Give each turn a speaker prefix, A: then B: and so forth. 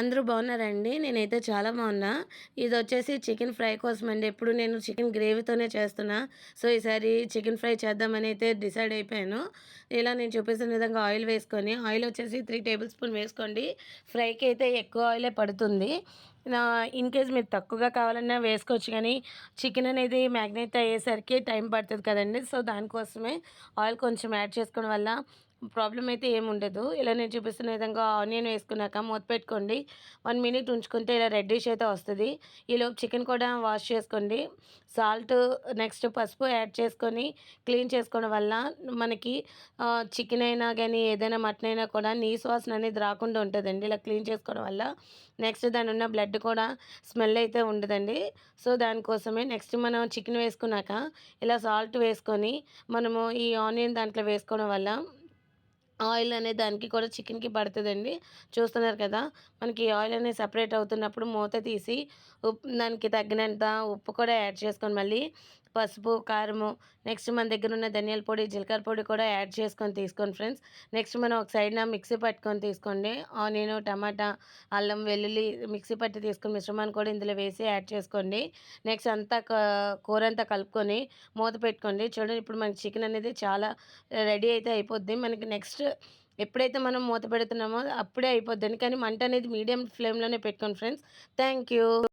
A: అందరూ బాగున్నారండి? నేనైతే చాలా బాగున్నా. ఇది వచ్చేసి చికెన్ ఫ్రై కోసం అండి ఎప్పుడు నేను చికెన్ గ్రేవీతోనే చేస్తున్నా. సో ఈసారి చికెన్ ఫ్రై చేద్దామని అయితే డిసైడ్ అయిపోయాను. ఇలా నేను చూపిస్తున్న విధంగా ఆయిల్ వేసుకొని ఆయిల్ వచ్చేసి త్రీ టేబుల్ స్పూన్ వేసుకోండి. ఫ్రైకి అయితే ఎక్కువ ఆయిలే పడుతుంది. నా ఇన్ కేస్ మీరు తక్కువగా కావాలన్నా వేసుకోవచ్చు కానీ చికెన్ అనేది మ్యాగ్నేట్ అయ్యేసరికి టైం పడుతుంది కదండి. సో దానికోసమే ఆయిల్ కొంచెం యాడ్ చేసుకోవడం వల్ల ప్రాబ్లం అయితే ఏమి ఉండదు. ఇలా నేను చూపిస్తున్న విధంగా ఆనియన్ వేసుకున్నాక మూత పెట్టుకోండి. వన్ మినిట్ ఉంచుకుంటే ఇలా రెడ్డిష్ అయితే వస్తుంది. ఈలోపు చికెన్ కూడా వాష్ చేసుకోండి. సాల్ట్ నెక్స్ట్ పసుపు యాడ్ చేసుకొని క్లీన్ చేసుకోవడం వల్ల మనకి చికెన్ అయినా కానీ ఏదైనా మటన్ అయినా కూడా నీసు వాసన అనేది రాకుండా ఉంటుందండి. ఇలా క్లీన్ చేసుకోవడం వల్ల నెక్స్ట్ దాని ఉన్న బ్లడ్ కూడా స్మెల్ అయితే ఉండదండి. సో దానికోసమే నెక్స్ట్ మనం చికెన్ వేసుకున్నాక ఇలా సాల్ట్ వేసుకొని మనము ఈ ఆనియన్ దాంట్లో వేసుకోవడం వల్ల ఆయిల్ అనేది దానికి కూడా చికెన్కి పడుతుందండి. చూస్తున్నారు కదా మనకి ఆయిల్ అనేది సపరేట్ అవుతున్నప్పుడు మూత తీసి ఉప్పు దానికి తగినంత ఉప్పు కూడా యాడ్ చేసుకొని మళ్ళీ పసుపు కారము నెక్స్ట్ మన దగ్గర ఉన్న ధనియాల పొడి జీలకర్ర పొడి కూడా యాడ్ చేసుకొని తీసుకోండి ఫ్రెండ్స్. నెక్స్ట్ మనం ఒక సైడ్న మిక్సీ పట్టుకొని తీసుకోండి. ఆనియన్ టమాటా అల్లం వెల్లుల్లి మిక్సీ పట్టి తీసుకుని మిశ్రమాన్ని కూడా ఇందులో వేసి యాడ్ చేసుకోండి. నెక్స్ట్ అంతా కూర అంతా కలుపుకొని మూత పెట్టుకోండి. చూడండి ఇప్పుడు మనకి చికెన్ అనేది చాలా రెడీ అయితే అయిపోద్ది. మనకి నెక్స్ట్ ఎప్పుడైతే మనం మూత పెడుతున్నామో అప్పుడే అయిపోద్ది. కానీ మంట అనేది మీడియం ఫ్లేమ్లోనే పెట్టుకోండి ఫ్రెండ్స్. Thank you.